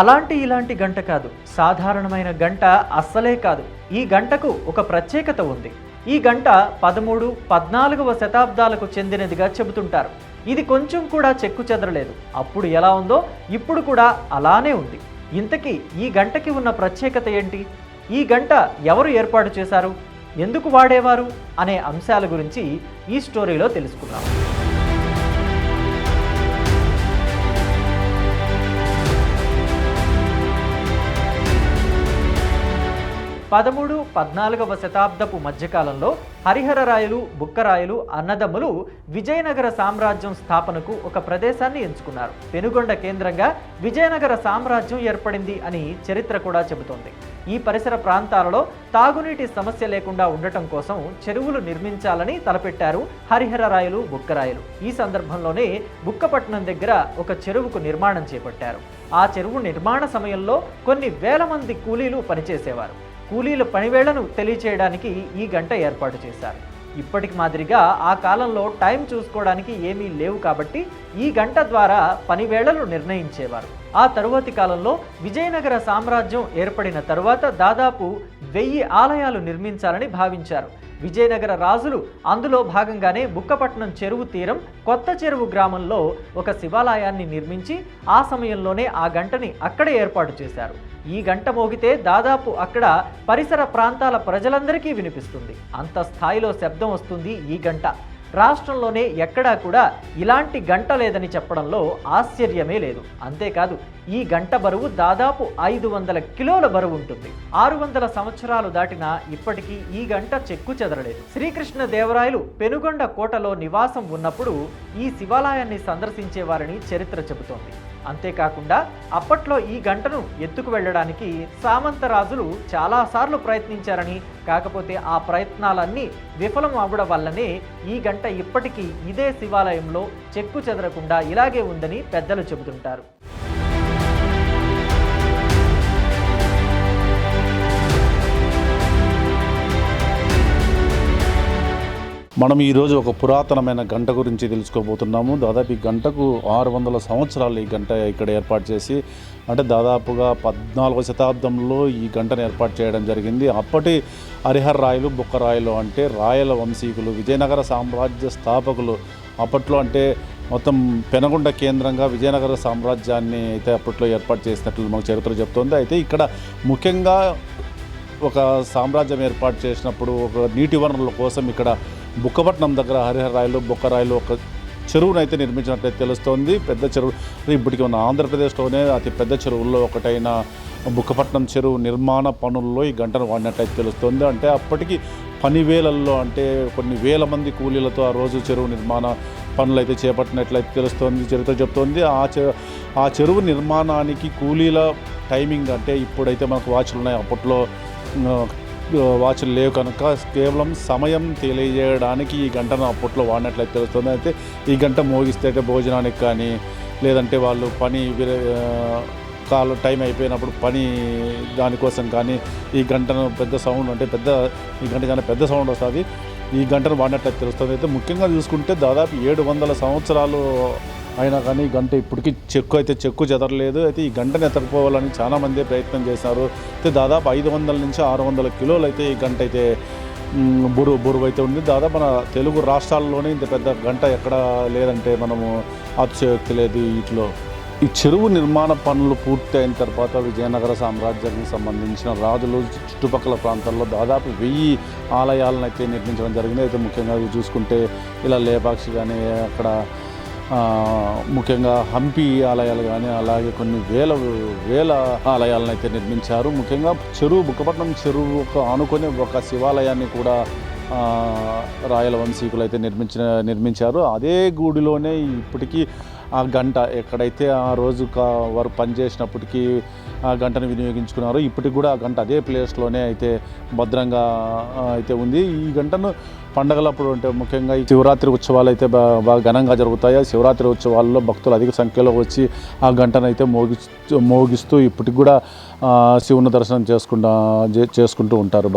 అలాంటి ఇలాంటి గంట కాదు. సాధారణమైన గంట అస్సలే కాదు. ఈ గంటకు ఒక ప్రత్యేకత ఉంది. ఈ గంట పదమూడు పద్నాలుగవ శతాబ్దాలకు చెందినదిగా చెబుతుంటారు. ఇది కొంచెం కూడా చెక్కు చెదరలేదు. అప్పుడు ఎలా ఉందో ఇప్పుడు కూడా అలానే ఉంది. ఇంతకీ ఈ గంటకి ఉన్న ప్రత్యేకత ఏంటి? ఈ గంట ఎవరు ఏర్పాటు చేశారు? ఎందుకు వాడేవారు? అనే అంశాల గురించి ఈ స్టోరీలో తెలుసుకుందాం. పదమూడు పద్నాలుగవ శతాబ్దపు మధ్యకాలంలో హరిహరరాయలు బుక్కరాయలు అన్నదమ్ములు విజయనగర సామ్రాజ్యం స్థాపనకు ఒక ప్రదేశాన్ని ఎంచుకున్నారు. పెనుగొండ కేంద్రంగా విజయనగర సామ్రాజ్యం ఏర్పడింది అని చరిత్ర కూడా చెబుతోంది. ఈ పరిసర ప్రాంతాలలో తాగునీటి సమస్య లేకుండా ఉండటం కోసం చెరువులు నిర్మించాలని తలపెట్టారు హరిహరరాయలు బుక్కరాయలు ఈ సందర్భంలోనే బుక్కపట్నం దగ్గర ఒక చెరువుకు నిర్మాణం చేపట్టారు. ఆ చెరువు నిర్మాణ సమయంలో కొన్ని వేల మంది కూలీలు పనిచేసేవారు. కూలీల పనివేళ్ళను తెలియచేయడానికి ఈ గంట ఏర్పాటు చేశారు. ఇప్పటికి మాదిరిగా ఆ కాలంలో టైం చూసుకోవడానికి ఏమీ లేవు కాబట్టి ఈ గంట ద్వారా పనివేళలు నిర్ణయించేవారు. ఆ తరువాతి కాలంలో విజయనగర సామ్రాజ్యం ఏర్పడిన తరువాత దాదాపు వెయ్యి ఆలయాలు నిర్మించాలని భావించారు. విజయనగర రాజులు అందులో భాగంగానే బుక్కపట్నం చెరువు తీరం కొత్త చెరువు గ్రామంలో ఒక శివాలయాన్ని నిర్మించి ఆ సమయంలోనే ఆ గంటని అక్కడే ఏర్పాటు చేశారు. ఈ గంట మోగితే దాదాపు అక్కడ పరిసర ప్రాంతాల ప్రజలందరికీ వినిపిస్తుంది. అంత స్థాయిలో శబ్దం వస్తుంది ఈ గంట. రాష్ట్రంలోనే ఎక్కడా కూడా ఇలాంటి గంట లేదని చెప్పడంలో ఆశ్చర్యమే లేదు. అంతేకాదు ఈ గంట బరువు దాదాపు ఐదు వందల కిలోల బరువు ఉంటుంది. ఆరు వందల సంవత్సరాలు దాటినా ఇప్పటికీ ఈ గంట చెక్కు చెదరలేదు. శ్రీకృష్ణ దేవరాయలు పెనుగొండ కోటలో నివాసం ఉన్నప్పుడు ఈ శివాలయాన్ని సందర్శించేవారని చరిత్ర చెబుతోంది. అంతేకాకుండా అప్పట్లో ఈ గంటను ఎత్తుకు వెళ్ళడానికి సామంతరాజులు చాలాసార్లు ప్రయత్నించారని కాకపోతే ఆ ప్రయత్నాలన్నీ విఫలం అవ్వడం వల్లనే ఈ గంట ఇప్పటికీ ఇదే శివాలయంలో చెక్కు చెదరకుండా ఇలాగే ఉందని పెద్దలు చెబుతుంటారు. మనం ఈరోజు ఒక పురాతనమైన గంట గురించి తెలుసుకోబోతున్నాము. దాదాపు ఈ గంటకు ఆరు వందల సంవత్సరాలు ఈ గంట ఇక్కడ ఏర్పాటు చేసి అంటే దాదాపుగా పద్నాలుగవ శతాబ్దంలో ఈ గంటను ఏర్పాటు చేయడం జరిగింది. అప్పటి హరిహర రాయలు బుక్కరాయలు అంటే రాయల వంశీకులు విజయనగర సామ్రాజ్య స్థాపకులు. అప్పట్లో అంటే మొత్తం పెనగొండ కేంద్రంగా విజయనగర సామ్రాజ్యాన్ని అయితే అప్పట్లో ఏర్పాటు చేసినట్లు మాకు చరిత్ర చెప్తోంది. అయితే ఇక్కడ ముఖ్యంగా ఒక సామ్రాజ్యం ఏర్పాటు చేసినప్పుడు ఒక నీటి వనరుల కోసం ఇక్కడ బుక్కపట్నం దగ్గర హరిహరాయలు బొక్కరాయలు ఒక చెరువును అయితే నిర్మించినట్లయితే తెలుస్తోంది. పెద్ద చెరువు ఇప్పటికి ఉన్న ఆంధ్రప్రదేశ్లోనే అతి పెద్ద చెరువుల్లో ఒకటైన బుక్కపట్నం చెరువు నిర్మాణ పనుల్లో ఈ గంటను వాడినట్టయితే తెలుస్తోంది. అంటే అప్పటికి పని వేలల్లో అంటే కొన్ని వేల మంది కూలీలతో ఆ రోజు చెరువు నిర్మాణ పనులు అయితే చేపట్టినట్లయితే తెలుస్తోంది చరిత్ర చెప్తోంది ఆ చె ఆ చెరువు నిర్మాణానికి కూలీల టైమింగ్ అంటే ఇప్పుడైతే మనకు వాచ్లు ఉన్నాయి. అప్పట్లో వాచ్లు లేవు కనుక కేవలం సమయం తెలియజేయడానికి ఈ గంటను అప్పట్లో వాడినట్లయితే తెలుస్తుంది. అయితే ఈ గంట మోగిస్తే భోజనానికి కానీ లేదంటే వాళ్ళు పని కాలు టైం అయిపోయినప్పుడు పని దానికోసం కానీ ఈ గంటను పెద్ద సౌండ్ అంటే పెద్ద ఈ గంట చాలా పెద్ద సౌండ్ వస్తుంది. ఈ గంటను వాడినట్లయితే తెలుస్తుంది. అయితే ముఖ్యంగా చూసుకుంటే దాదాపు ఏడు వందల సంవత్సరాలు అయినా కానీ ఈ గంట ఇప్పటికీ చెక్కు అయితే చెక్కు చెదరలేదు. అయితే ఈ గంటను ఎత్తకపోవాలని చాలామంది ప్రయత్నం చేశారు. అయితే దాదాపు ఐదు వందల నుంచి ఆరు వందల కిలోలు అయితే ఈ గంట అయితే బురు బురువు అయితే ఉంది. దాదాపు మన తెలుగు రాష్ట్రాల్లోనే ఇంత పెద్ద గంట ఎక్కడ లేదంటే మనము అతిశయోక్తి లేదు వీటిలో. ఈ చెరువు నిర్మాణ పనులు పూర్తయిన తర్వాత విజయనగర సామ్రాజ్యానికి సంబంధించిన రాజులు చుట్టుపక్కల ప్రాంతాల్లో దాదాపు వెయ్యి ఆలయాలను అయితే నిర్మించడం జరిగింది. అయితే ముఖ్యంగా చూసుకుంటే ఇలా లేపాక్షి కానీ అక్కడ ముఖ్యంగా హంపి ఆలయాలు కానీ అలాగే కొన్ని వేల వేల ఆలయాలను అయితే నిర్మించారు. ముఖ్యంగా చెరువు బుక్కపట్నం చెరువుకు ఆనుకొని ఒక శివాలయాన్ని కూడా రాయల వంశీకులు అయితే నిర్మించిన నిర్మించారు. అదే గూడిలోనే ఇప్పటికీ ఆ గంట ఎక్కడైతే ఆ రోజు కా- వారు పనిచేసినప్పటికీ ఆ గంటను వినియోగించుకున్నారు ఇప్పటికి కూడా ఆ గంట అదే ప్లేస్లోనే అయితే భద్రంగా అయితే ఉంది. ఈ గంటను పండగలప్పుడు అంటే ముఖ్యంగా ఈ శివరాత్రి ఉత్సవాలు అయితే బాగా ఘనంగా జరుగుతాయి. శివరాత్రి ఉత్సవాల్లో భక్తులు అధిక సంఖ్యలో వచ్చి ఆ గంటను అయితే మోగి మోగిస్తూ ఇప్పటికి కూడా శివుని దర్శనం చేసుకుంటా చే- చేసుకుంటూ ఉంటారు భక్తులు.